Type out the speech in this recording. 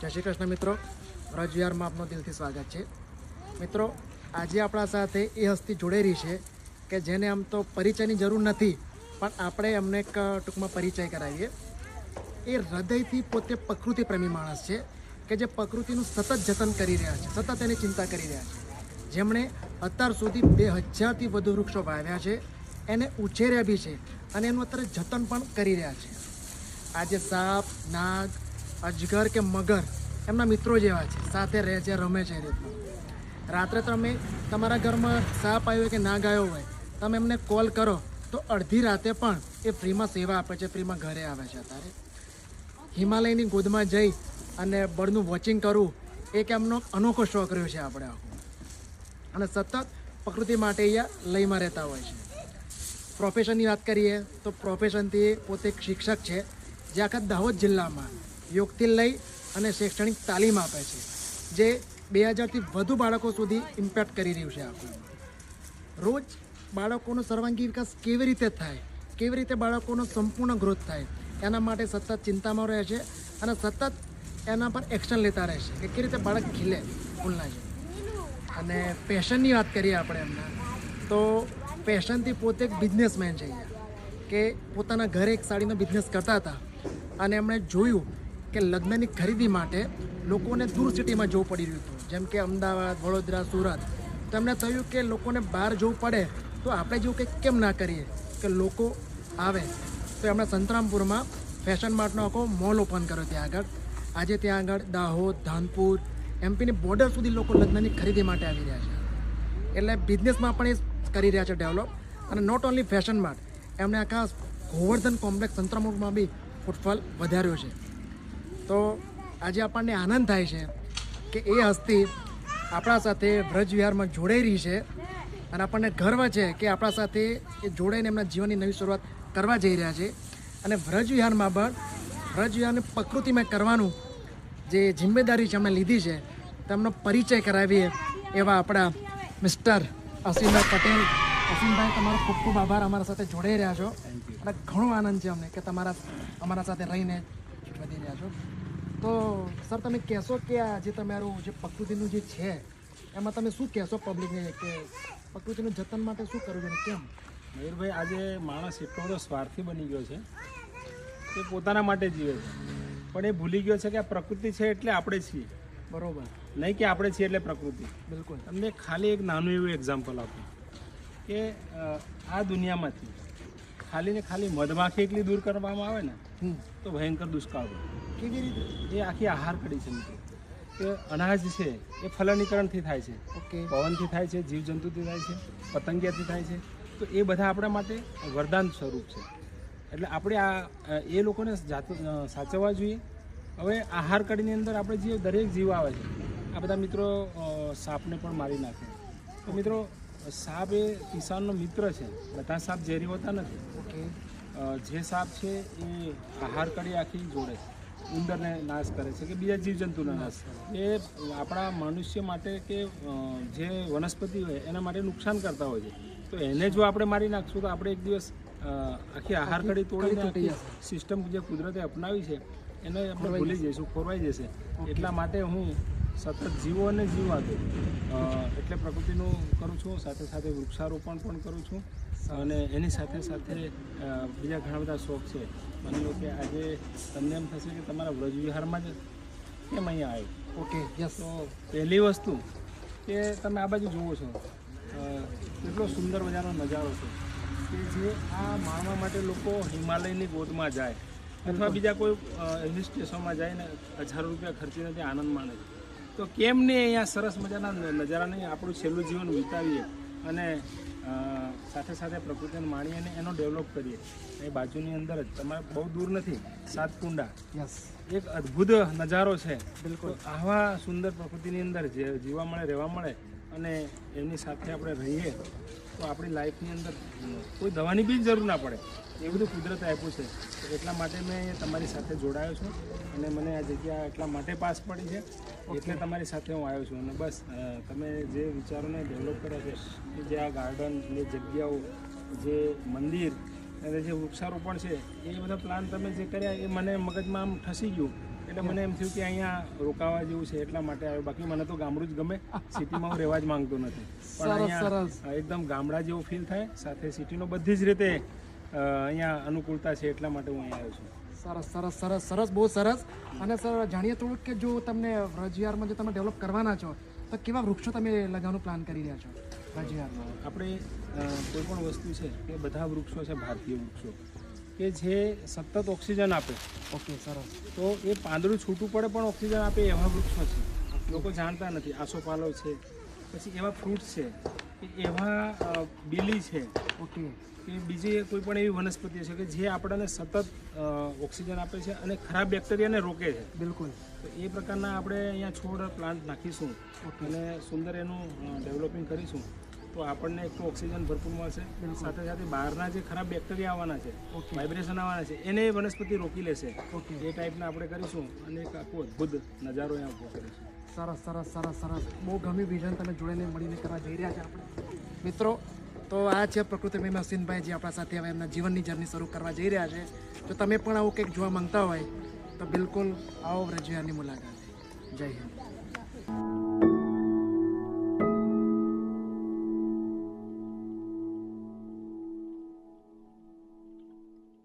જય શ્રી કૃષ્ણ મિત્રો. રજવિહારમાં આપનું દિલથી સ્વાગત છે. મિત્રો, આજે આપણા સાથે એ હસ્તી જોડેલી છે કે જેને આમ તો પરિચયની જરૂર નથી, પણ આપણે એમને એક ટૂંકમાં પરિચય કરાવીએ. એ હૃદયથી પોતે પ્રકૃતિ પ્રેમી માણસ છે કે જે પ્રકૃતિનું સતત જતન કરી રહ્યા છે, સતત એની ચિંતા કરી રહ્યા છે. જેમણે અત્યાર સુધી બે હજારથી વધુ વૃક્ષો વાવ્યા છે, એને ઉછેર્યા બી છે અને એનું અત્યારે જતન પણ કરી રહ્યા છે. આજે સાપ, નાગ અજગર કે મગર એમના મિત્રો જેવા છે, સાથે રહે છે, રમે છે એ રીતનું. રાત્રે તમે તમારા ઘરમાં સાપ આવ્યો કે ના ગાયો હોય, તમે એમને કોલ કરો, તો અડધી રાતે પણ એ ફ્રીમાં સેવા આપે છે, ફ્રીમાં ઘરે આવે છે અત્યારે. હિમાલયની ગોદમાં જઈ અને બળનું વોચિંગ કરવું એક એમનો અનોખો શોખ રહ્યો છે આપણે આખો. અને સતત પ્રકૃતિ માટે અહીંયા લયમાં રહેતા હોય છે. પ્રોફેશનની વાત કરીએ, તો પ્રોફેશનથી પોતે એક શિક્ષક છે, જે આખા દાહોદ જિલ્લામાં યોગથી લઈ અને શૈક્ષણિક તાલીમ આપે છે, જે બે હજારથી વધુ બાળકો સુધી ઇમ્પેક્ટ કરી રહ્યું છે આખું રોજ બાળકોનો સર્વાંગી વિકાસ કેવી રીતે થાય, કેવી રીતે બાળકોનો સંપૂર્ણ ગ્રોથ થાય, એના માટે સતત ચિંતામાં રહે છે અને સતત એના પર એક્શન લેતા રહે છે, કે કેવી રીતે બાળક ખીલે ભૂલના છે અને પેશનની વાત કરીએ આપણે એમના તો પેશનથી પોતે એક બિઝનેસમેન છે કે પોતાના ઘરે એક સાડીનો બિઝનેસ કરતા હતા. અને એમણે જોયું કે લગ્નની ખરીદી માટે લોકોને દૂર સિટીમાં જવું પડી રહ્યું હતું. જેમ કે અમદાવાદ, વડોદરા, સુરત. તેમણે થયું કે લોકોને બહાર જવું પડે તો આપણે જેવું કંઈક કેમ ના કરીએ કે લોકો આવે. તો એમણે સંતરામપુરમાં ફેશન માર્ટનો આખો મોલ ઓપન કર્યો ત્યાં આગળ. આજે ત્યાં આગળ દાહોદ, ધાનપુર, એમપીની બોર્ડર સુધી લોકો લગ્નની ખરીદી માટે આવી રહ્યા છે. એટલે બિઝનેસમાં પણ એ કરી રહ્યા છે ડેવલપ અને નોટ ઓન્લી ફેશન માર્ટ એમણે આખા ગોવર્ધન કોમ્પ્લેક્સ સંતરામપુરમાં બી ફૂટફોલ વધાર્યો છે. તો આજે આપણને આનંદ થાય છે કે એ હસ્તી આપણા સાથે વ્રજવિહારમાં જોડાઈ રહી છે અને આપણને ગર્વ છે કે આપણા સાથે એ જોડાઈને એમના જીવનની નવી શરૂઆત કરવા જઈ રહ્યા છે. અને વ્રજવિહારમાં પણ વ્રજ વિહારની પ્રકૃતિમાં કરવાનું જે જિમ્મેદારી છે એમણે લીધી છે, તેમનો પરિચય કરાવીએ એવા આપણા મિસ્ટર અસીમભાઈ પટેલ. અસીમભાઈ, તમારો ખૂબ ખૂબ આભાર. અમારા સાથે જોડાઈ રહ્યા છો. અને ઘણો આનંદ છે અમને કે તમારા, અમારા સાથે રહીને વધી રહ્યા છો. તો સર તમે કહેશો કે આ જે તમારું જે પ્રકૃતિનું જે છે એમાં તમે શું કહેશો પબ્લિકને કે પ્રકૃતિનું જતન માટે શું કરવું જોઈએ કેમ? મયુરભાઈ આજે માણસ એટલો બધો સ્વાર્થી બની ગયો છે કે પોતાના માટે જીવે છે. પણ એ ભૂલી ગયો છે કે આ પ્રકૃતિ છે એટલે આપણે છીએ. બરોબર. નહીં કે આપણે છીએ એટલે પ્રકૃતિ. બિલકુલ. તમને ખાલી એક નાનું એવું એક્ઝામ્પલ આપું કે આ દુનિયામાંથી ખાલી ને ખાલી મધમાખી એટલી દૂર કરવામાં આવે ને તો ભયંકર દુષ્કાળ. કેવી રીતે? એ આખી આહાર કડી છે. મિત્રો કે અનાજ છે એ ફલનીકરણથી થાય છે. ઓકે. પવનથી થાય છે જીવજંતુથી થાય છે પતંગિયાથી થાય છે. તો એ બધા આપણા માટે વરદાન સ્વરૂપ છે. એટલે આપણે આ એ લોકોને સાચવવા જોઈએ. હવે આહાર કડીની અંદર આપણે જે દરેક જીવ આવે છે આ બધા મિત્રો સાપને પણ મારી નાખે. તો મિત્રો સાપ એ કિસાનનો મિત્ર છે. બધા સાપ ઝેરી હોતા નથી. ઓકે. જે સાપ છે એ આહાર કરી આખી જોડે છે. ઉંદરને નાશ કરે છે કે બીજા જીવજંતુનો નાશ કરે એ આપણા મનુષ્ય માટે કે જે વનસ્પતિ હોય એના માટે નુકસાન કરતા હોય છે. તો એને જો આપણે મારી નાખશું તો આપણે એક દિવસ આખી આહાર કડી તોડીને સિસ્ટમ જે કુદરતે અપનાવી છે એને આપણે ભૂલી જઈશું ખોરવાઈ જશે. એટલા માટે હું સતત જીવો અને જીવા દો એટલે પ્રકૃતિનું કરું છું સાથે સાથે વૃક્ષારોપણ પણ કરું છું. અને એની સાથે સાથે બીજા ઘણા બધા શોખ છે. માની લો કે આજે તમને એમ થશે કે તમારા વ્રજ વિહારમાં જ કેમ અહીંયા આવ્યો? Okay yes. તો પહેલી વસ્તુ કે તમે આ બાજુ જુઓ છો કેટલો સુંદર મજાનો નજારો છે. કે જે આ માણવા માટે લોકો હિમાલયની ગોદમાં જાય. અથવા બીજા કોઈ હિલ સ્ટેશનમાં જાય ને હજારો રૂપિયા ખર્ચીને ત્યાં આનંદ માણે છે. તો કેમ નહીં અહીંયા સરસ મજાના નજારાને આપણું છેલ્લું જીવન વિતાવીએ અને સાથે સાથે પ્રકૃતિને માણીએ અને એનો ડેવલપ કરીએ. એ બાજુની અંદર જ. તમારે બહુ દૂર નથી. સાતકુંડા. યસ એક અદ્ભુત નજારો છે. બિલકુલ. આવા સુંદર પ્રકૃતિની અંદર જે જીવા મળે રહેવા મળે અને એની સાથે આપણે રહીએ તો આપણી લાઈફની અંદર કોઈ દવાની બી જરૂર ના પડે. એ બધું કુદરત આપ્યું છે. એટલા માટે મેં તમારી સાથે જોડાયો છું અને મને આ જગ્યા એટલા માટે પાસ પડી છે એટલે તમારી સાથે હું આવ્યો છું. અને બસ તમે જે વિચારોને ડેવલપ કર્યા છે, કે જે આ ગાર્ડન જે જગ્યાઓ, જે મંદિર અને જે વૃક્ષારોપણ છે, એ બધા પ્લાન તમે જે કર્યા એ મને મગજમાં આમ ઠસી ગયું. એટલે મને એમ થયું કે અહીંયા રોકાવા જેવું છે એટલા માટે આવ્યો. બાકી મને તો ગામડું જ ગમે. સિટીમાં હું રહેવા જ માંગતો નથી. પણ અહીંયા સરસ. એકદમ ગામડા જેવું ફીલ થાય. સાથે સિટીનો બધી જ રીતે અહીંયા અનુકૂળતા છે એટલા માટે હું અહીંયા આવ્યો છું. સરસ સરસ સરસ સરસ બહુ સરસ. અને સર જાણીએ થોડુંક કે જો તમને રજિયારમાં જો તમે ડેવલપ કરવાના છો તો કેવા વૃક્ષો તમે લગાવવાનું પ્લાન કરી રહ્યા છો? રજિયારમાં આપણે કોઈ પણ વસ્તુ છે એ બધા વૃક્ષો છે ભારતીય વૃક્ષો. કે જે સતત ઓક્સિજન આપે. ઓકે સરસ. તો એ પાંદડું છૂટું પડે પણ ઓક્સિજન આપે એવા વૃક્ષો છે. લોકો જાણતા નથી. આસોપાલવ છે. પછી એવા ફ્રૂટ છે કે એવા બીલી છે. ઓકે. કે બીજી કોઈ પણ એવી વનસ્પતિ છે કે જે આપણને સતત ઓક્સિજન આપે છે અને ખરાબ બેક્ટેરિયાને રોકે છે. બિલકુલ. તો એ પ્રકારના આપણે અહીંયા છોડ પ્લાન્ટ નાખીશું અને સુંદર એનું ડેવલપિંગ કરીશું. તો આપણને એક તો ઓક્સિજન ભરપૂર મળશે. સાથે સાથે બહારના જે ખરાબ બેક્ટેરિયા આવવાના છે. વાઇબ્રેશન આવવાના છે એને વનસ્પતિ રોકી લેશે. ઓકે. એ ટાઈપના આપણે કરીશું અને એક આખો અદ્ભુત નજારો અહીંયા ઊભો કરીશું. સરસ સરસ સરસ સરસ. બહુ ગમ્યું વિઝન તમે જોડેને મળીને કરવા જઈ રહ્યા છે આપણે. મિત્રો તો આ છે પ્રકૃતિ પ્રેમી અસીનભાઈ જે આપણા સાથે હવે એમના જીવનની જર્ની શરૂ કરવા જઈ રહ્યા છે. જો તમે પણ આવું કંઈક જોવા માંગતા હોય તો બિલકુલ આવો રજિયાની મુલાકાત. જય હિન્દ.